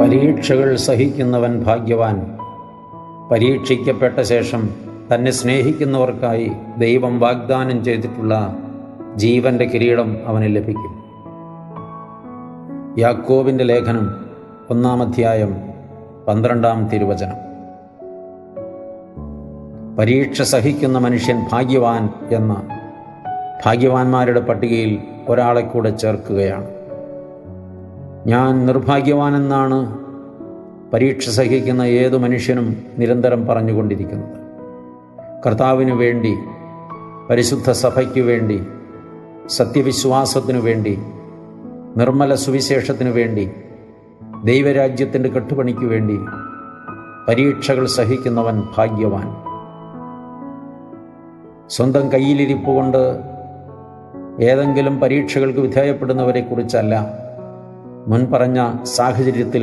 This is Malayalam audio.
പരീക്ഷകൾ സഹിക്കുന്നവൻ ഭാഗ്യവാൻ. പരീക്ഷിക്കപ്പെട്ട ശേഷം തന്നെ സ്നേഹിക്കുന്നവർക്കായി ദൈവം വാഗ്ദാനം ചെയ്തിട്ടുള്ള ജീവന്റെ കിരീടം അവന് ലഭിക്കും. യാക്കോബിന്റെ ലേഖനം ഒന്നാം അധ്യായം പന്ത്രണ്ടാം തിരുവചനം. പരീക്ഷ സഹിക്കുന്ന മനുഷ്യൻ ഭാഗ്യവാൻ എന്ന ഭാഗ്യവാന്മാരുടെ പട്ടികയിൽ ഒരാളെ കൂടെ ചേർക്കുകയാണ്. ഞാൻ നിർഭാഗ്യവാനെന്നാണ് പരീക്ഷ സഹിക്കുന്ന ഏതു മനുഷ്യനും നിരന്തരം പറഞ്ഞുകൊണ്ടിരിക്കുന്നത്. കർത്താവിനു വേണ്ടി പരിശുദ്ധ സഭയ്ക്ക് വേണ്ടി സത്യവിശ്വാസത്തിനു വേണ്ടി നിർമ്മല സുവിശേഷത്തിനു വേണ്ടി ദൈവരാജ്യത്തിന്റെ കെട്ടുപണിക്കു വേണ്ടി പരീക്ഷകൾ സഹിക്കുന്നവൻ ഭാഗ്യവാൻ. സ്വന്തം കയ്യിലിരിപ്പ് കൊണ്ട് ഏതെങ്കിലും പരീക്ഷകൾക്ക് വിധേയപ്പെടുന്നവരെക്കുറിച്ചല്ല മുൻപറഞ്ഞ സാഹചര്യത്തിൽ